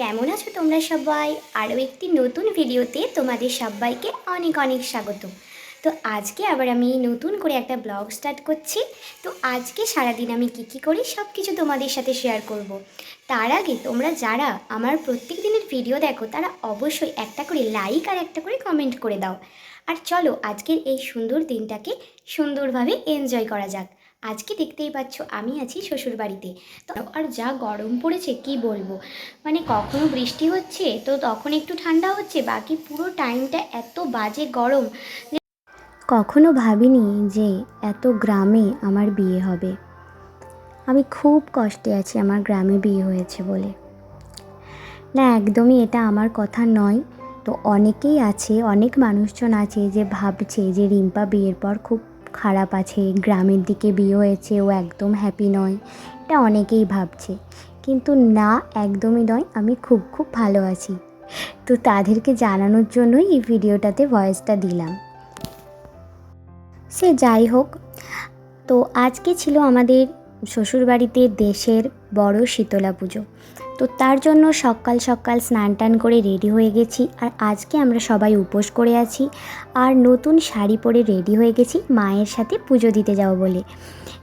কেমন আছো তোমরা সবাই? আরও একটি নতুন ভিডিওতে তোমাদের সবাইকে অনেক অনেক স্বাগত। তো আজকে আবার আমি নতুন করে একটা ব্লগ স্টার্ট করছি। তো আজকে সারাদিন আমি কী কী করি সব কিছু তোমাদের সাথে শেয়ার করব। তার আগে তোমরা যারা আমার প্রত্যেক দিনের ভিডিও দেখো, তারা অবশ্যই একটা করে লাইক আর একটা করে কমেন্ট করে দাও। আর চলো আজকের এই সুন্দর দিনটাকে সুন্দরভাবে এনজয় করা যাক। আজকে দেখতেই পাচ্ছ আমি আছি শ্বশুর বাড়িতে তো আর যা গরম পড়েছে, কি বলব? মানে কখনো বৃষ্টি হচ্ছে, তো তখন একটু ঠান্ডা হচ্ছে, বাকি পুরো টাইমটা এত বাজে গরম। কখনো ভাবিনি যে এত গ্রামে আমার বিয়ে হবে। আমি খুব কষ্টে আছি, আমার গ্রামে বিয়ে হয়েছে বলে। না, একদমই এটা আমার কথা নয়। তো অনেকেই আছে, অনেক মানুষজন আছে যে ভাবছে যে রিম্পা বিয়ের পর খুব খারাপ আছে, গ্রামের দিকে বিয়ে হয়েছে, ও একদম হ্যাপি নয়, এটা অনেকেই ভাবছে। কিন্তু না, একদমই নয়, আমি খুব খুব ভালো আছি। তো তাদেরকে জানানোর জন্যই এই ভিডিওটাতে ভয়েসটা দিলাম। সে যাই হোক, তো আজকে ছিল আমাদের শ্বশুরবাড়িতে দেশের বড় শীতলা পুজো। তো তার জন্য সকাল সকাল স্নান টান করে রেডি হয়ে গেছি আর আজকে আমরা সবাই উপোস করে আছি আর নতুন শাড়ি পরে রেডি হয়ে গেছি মায়ের সাথে পুজো দিতে যাব বলে।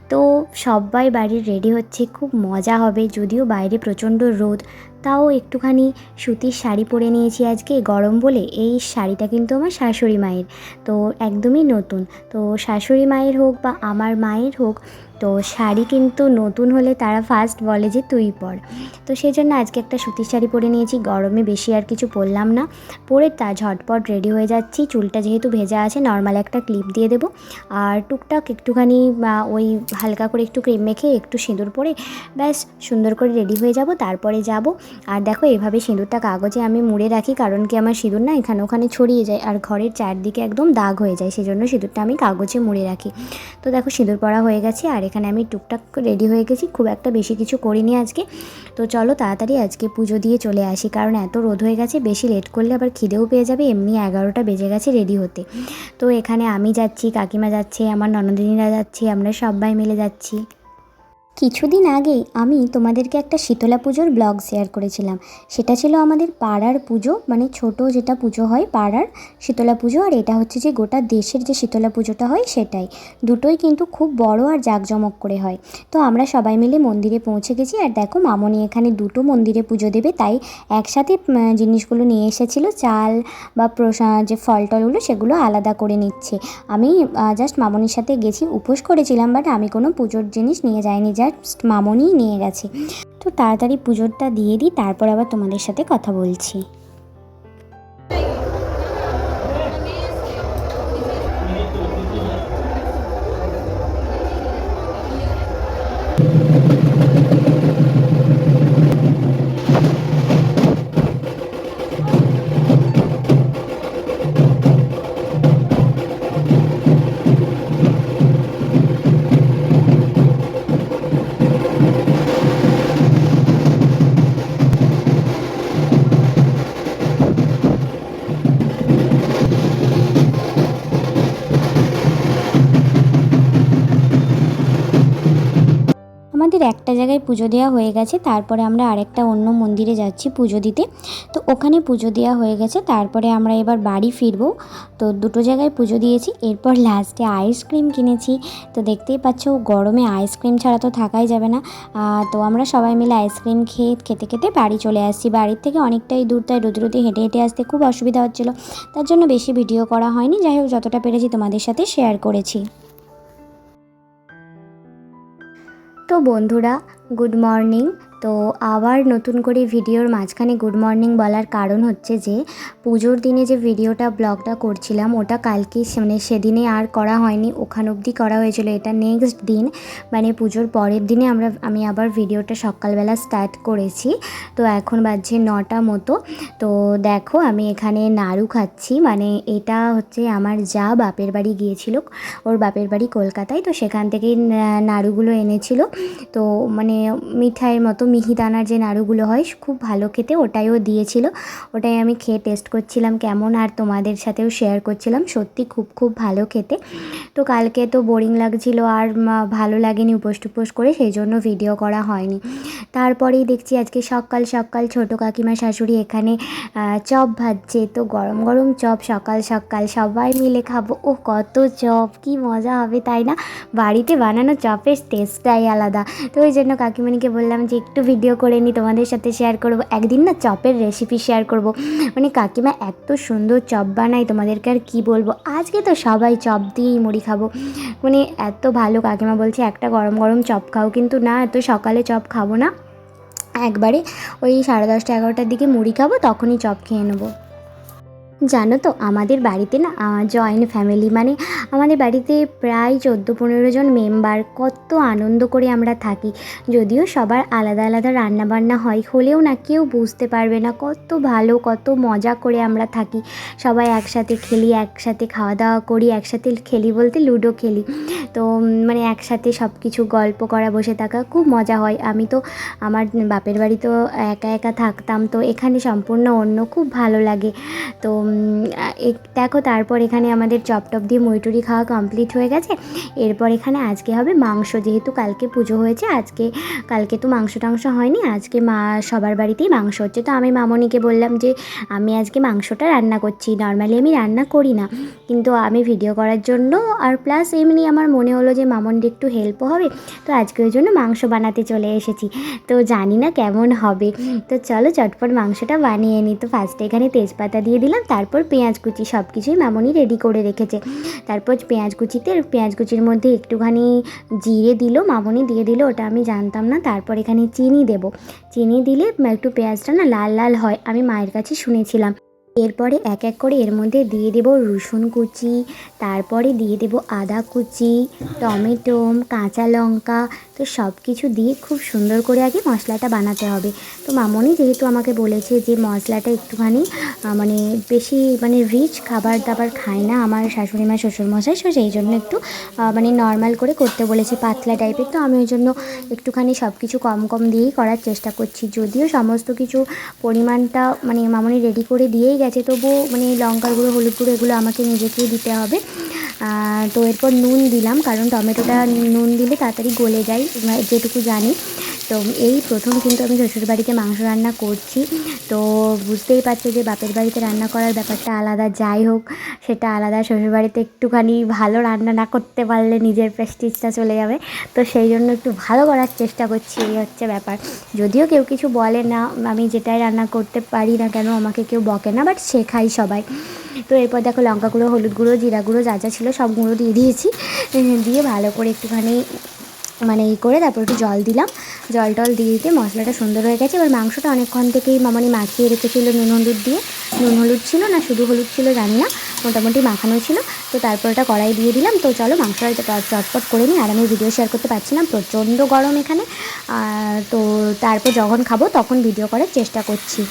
তো সবাই বাড়ির রেডি হচ্ছে, খুব মজা হবে, যদিও বাইরে প্রচণ্ড রোদ তাও একটুখানি সুতির শাড়ি পরে নিয়েছি আজকে, গরম বলে। এই শাড়িটা কিন্তু আমার শাশুড়ি মায়ের। তো একদমই নতুন। তো শাশুড়ি মায়ের হোক বা আমার মায়ের হোক, তো শাড়ি কিন্তু নতুন হলে তারা ফার্স্ট বলে যে তুই পর। তো সেই জন্য আজকে একটা সুতির শাড়ি পরে নিয়েছি। গরমে বেশি আর কিছু পরলাম না। পরে তা ঝটপট রেডি হয়ে যাচ্ছি। চুলটা যেহেতু ভেজা আছে নর্মাল একটা ক্লিপ দিয়ে দেবো। আর টুকটাক একটুখানি বা ওই হালকা করে একটু ক্রিম মেখে, একটু সিঁদুর পরে ব্যাস সুন্দর করে রেডি হয়ে যাব। তারপরে যাব। আর দেখো, এভাবে সিঁদুরটা কাগজে আমি মুড়ে রাখি, কারণ কি আমার সিঁদুর না এখানে ওখানে ছড়িয়ে যায় আর ঘরের চারদিকে একদম দাগ হয়ে যায়, সেজন্য সিঁদুরটা আমি কাগজে মুড়ে রাখি। তো দেখো, সিঁদুর পরা হয়ে গেছে আর এখানে আমি টুকটাক রেডি হয়ে গেছি, খুব একটা বেশি কিছু করিনি আজকে। তো চলো তাড়াতাড়ি আজকে পুজো দিয়ে চলে আসি, কারণ এত রোদ হয়ে গেছে, বেশি লেট করলে আবার খিদেও পেয়ে যাবে, এমনি এগারোটা বেজে গেছে রেডি হতে। তো এখানে আমি যাচ্ছি, কাকিমা যাচ্ছে, আমার ননদিনীরা যাচ্ছে, আমরা সবাই মিলে যাচ্ছি। কিছুদিন আগে আমি তোমাদেরকে একটা শীতলা পুজোর ব্লগ শেয়ার করেছিলাম। সেটা ছিল আমাদের পাড়ার পুজো মানে ছোট যেটা পুজো হয় পাড়ার শীতলা পুজো, আর এটা হচ্ছে যে গোটা দেশের যে শীতলা পুজোটা হয় সেটাই। দুটোই কিন্তু খুব বড় আর জাঁকজমক করে হয়। তো আমরা সবাই মিলে মন্দিরে পৌঁছে গেছি, আর দেখো মামনি এখানে দুটো মন্দিরে পুজো দেবে, তাই একসাথে জিনিসগুলো নিয়ে এসেছিল, চাল বা যে ফল টলগুলো সেগুলো আলাদা করে নিচ্ছে। আমি জাস্ট মামনির সাথে গেছি, উপোস করেছিলাম বাট আমি কোনো পুজোর জিনিস নিয়ে যাইনি জাস্ট মামনি নিয়ে গেছে। তো তাড়াতাড়ি পুজোটা দিয়ে দিই, তারপর আবার তোমাদের সাথে কথা বলছি। আমাদের একটা জায়গায় পুজো দেওয়া হয়ে গেছে। তারপরে আমরা আরেকটা অন্য মন্দিরে যাচ্ছি পুজো দিতে। তো ওখানে পুজো দেওয়া হয়ে গেছে। তারপরে আমরা এবার বাড়ি ফিরবো। তো দুটো জায়গায় পুজো দিয়েছি। এরপর লাস্টে আইসক্রিম কিনেছি। তো দেখতেই পাচ্ছ, গরমে আইসক্রিম ছাড়া তো থাকাই যাবে না। তো আমরা সবাই মিলে আইসক্রিম খেয়ে খেতে খেতে বাড়ি চলে আসছি। বাড়ির থেকে অনেকটাই দূর, তাই রোদে রোদে হেঁটে হেঁটে আসতে খুব অসুবিধা হচ্ছিল। তার জন্য বেশি ভিডিও করা হয়নি। যাই হোক, যতটা পেরেছি তোমাদের সাথে শেয়ার করেছি। তো বন্ধুরা গুড মর্নিং তো আবার নতুন করে ভিডিওর মাঝখানে গুড মর্নিং বলার কারণ হচ্ছে যে, পুজোর দিনে যে ভিডিওটা, ব্লগটা করছিলাম, ওটা কালকে মানে সেদিনে আর করা হয়নি, ওখান অবধি করা হয়েছিল। এটা নেক্সট দিন মানে পুজোর পরের দিনে আমরা, আমি আবার ভিডিওটা সকালবেলা স্টার্ট করেছি। তো এখন বাজছে নটা মতো। তো দেখো, আমি এখানে নাড়ু খাচ্ছি। মানে এটা হচ্ছে আমার যা বাপের বাড়ি গিয়েছিল, ওর বাপের বাড়ি কলকাতায়। তো সেখান থেকেই নাড়ুগুলো এনেছিল। তো মানে মিঠাইয়ের মতো মিহিদানার যে নাড়ুগুলো হয়, খুব ভালো খেতে ওটাইও দিয়েছিল। ওটাই আমি খেয়ে টেস্ট করছিলাম কেমন আর তোমাদের সাথেও শেয়ার করছিলাম। সত্যি খুব খুব ভালো খেতে। তো কালকে তো বোরিং লাগছিল আর ভালো লাগেনি উপোস টুপোস করে, সেই জন্য ভিডিও করা হয়নি। তারপরেই দেখছি আজকে সকাল সকাল ছোটো কাকিমা শাশুড়ি এখানে চপ ভাজছে। তো গরম গরম চপ সকাল সকাল সবাই মিলে খাব। ও কত চপ, কি মজা হবে, তাই না? বাড়িতে বানানো চপের টেস্টটাই আলাদা। তো ওই জন্য কাকিমণিকে বললাম যে, একটু ভিডিও করে নিই, তোমাদের সাথে শেয়ার করব। একদিন না চপের রেসিপি শেয়ার করব। মানে কাকিমা এত সুন্দর চপ বানায়, তোমাদেরকে আর কী বলব? আজকে তো সবাই চপ দিয়েই মুড়ি খাব। মানে এত ভালো, কাকিমা বলছে, একটা গরম গরম চপ খাও। কিন্তু না, এত সকালে চপ খাব না। একবারে ওই সাড়ে দশটা এগারোটার দিকে মুড়ি খাব, তখনই চপ খেয়ে নেব। জানো তো, আমাদের বাড়িতে না জয়েন্ট ফ্যামিলি মানে আমাদের বাড়িতে প্রায় চোদ্দ পনেরো জন মেম্বার কত আনন্দ করে আমরা থাকি। যদিও সবার আলাদা আলাদা রান্না বান্না হয়, হলেও না কেউ বুঝতে পারবে না কত ভালো, কত মজা করে আমরা থাকি। সবাই একসাথে খেলি, একসাথে খাওয়া দাওয়া করি, একসাথে খেলি বলতে লুডো খেলি। তো মানে একসাথে সব কিছু গল্প করা, বসে থাকা খুব মজা হয়। আমি তো, আমার বাপের বাড়ি তো একা একা থাকতাম, তো এখানে সম্পূর্ণ অন্য, খুব ভালো লাগে। তো দেখো তারপর এখানে আমাদের চপ টপ দিয়ে মুড়িটুরি খাওয়া কমপ্লিট হয়ে গেছে। এরপর এখানে আজকে হবে মাংস, যেহেতু কালকে পুজো হয়েছে, আজকে, কালকে তো মাংস টাংস হয়নি, আজকে মা সবার বাড়িতেই মাংস হচ্ছে। তো আমি মামনিকে বললাম যে, আমি আজকে মাংসটা রান্না করছি নর্মালি আমি রান্না করি না, কিন্তু আমি ভিডিও করার জন্য, আর প্লাস এমনি আমার মনে হলো যে মামনির একটু হেল্পও হবে, তো আজকে ওই জন্য মাংস বানাতে চলে এসেছি। তো জানি না কেমন হবে। তো চলো চটপট মাংসটা বানিয়ে নিই তো ফার্স্টে এখানে তেজপাতা দিয়ে দিলাম তারপর পেঁয়াজ কুচি সব কিছুই মামনি রেডি করে রেখেছে। তারপর পেঁয়াজ কুচিতে পেঁয়াজ কুচির মধ্যে একটুখানি জিরে দিল, মামনি দিয়ে দিল, ওটা আমি জানতাম না। তারপর এখানে চিনি দেব। চিনি দিলে একটু পেঁয়াজটা না লাল লাল হয়, আমি মায়ের কাছে শুনেছিলাম। এরপরে এক এক করে এর মধ্যে দিয়ে দেব রসুন কুচি, তারপরে দিয়ে দেব আদা কুচি, টমেটো, কাঁচা লঙ্কা, তো সব কিছু দিয়ে খুব সুন্দর করে আগে মশলাটা বানাতে হবে। তো মামনি যেহেতু আমাকে বলেছে যে মশলাটা একটুখানি মানে বেশি মানে রিচ খাবার দাবার খায় না আমার শাশুড়ি মা, শ্বশুরমশাই সো সেই জন্য একটু মানে নর্মাল করে করতে বলেছে পাতলা টাইপের তো আমি ওই জন্য একটুখানি সব কিছু কম কম দিয়েই করার চেষ্টা করছি। যদিও সমস্ত কিছু পরিমাণটা মানে মামনি রেডি করে দিয়েই গেছে তবুও মানে লঙ্কার গুঁড়ো, হলুদ গুঁড়ো এগুলো আমাকে নিজেকেই দিতে হবে। তো এরপর নুন দিলাম, কারণ টমেটোটা নুন দিলে তাড়াতাড়ি গলে যায়, যেটুকু জানি। তো এই প্রথম কিন্তু আমি শ্বশুর বাড়িতে মাংস রান্না করছি। তো বুঝতেই পারছ যে বাপের বাড়িতে রান্না করার ব্যাপারটা আলাদা। যাই হোক, সেটা আলাদা। শ্বশুর বাড়িতে একটুখানি ভালো রান্না না করতে পারলে নিজের প্রেস্টিজটা চলে যাবে। তো সেই জন্য একটু ভালো করার চেষ্টা করছি, এই হচ্ছে ব্যাপার। যদিও কেউ কিছু বলে না, আমি যেটাই রান্না করতে পারি না কেন, আমাকে কেউ বকে না বাট শেখাই সবাই। তো এরপর দেখো লঙ্কা গুঁড়ো, হলুদ গুঁড়ো, জিরা গুঁড়ো যা যা ছিল সব গুঁড়ো দিয়ে দিয়েছি। দিয়ে ভালো করে একটুখানি মানে এই করে তারপর একটু জল দিলাম। জল টল দিয়ে দিতে মশলাটা সুন্দর হয়ে গেছে। এবার মাংসটা অনেকক্ষণ থেকেই মামানি মাখিয়ে রেখেছিলো নুন হলুদ দিয়ে। নুন হলুদ ছিল না, শুধু হলুদ ছিল, জানি না। মোটামুটি মাখানো ছিল। তো তারপর ওটা কড়াই দিয়ে দিলাম। তো চলো মাংসটা চট- চটপট করে নিই। আর আমি ভিডিও শেয়ার করতে পারছি না প্রচণ্ড গরম এখানে। তো তারপর যখন খাব তখন ভিডিও করার চেষ্টা করছি।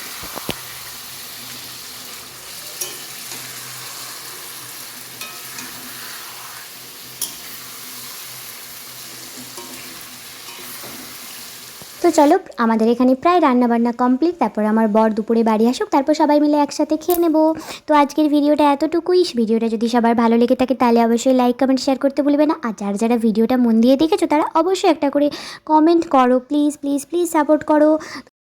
তো চলো, আমাদের এখানে প্রায় রান্না বান্না কমপ্লিট তারপর আমার বর দুপুরে বাড়ি আসুক, তারপর সবাই মিলে একসাথে খেয়ে নেব। তো আজকের ভিডিওটা এতটুকুই। ভিডিওটা যদি সবার ভালো লেগে থাকে, তাহলে অবশ্যই লাইক কমেন্ট শেয়ার করতে ভুলবে না। আর যারা যারা ভিডিওটা মন দিয়ে দেখেছ, তারা অবশ্যই একটা করে কমেন্ট করো। প্লিজ প্লিজ প্লিজ সাপোর্ট করো।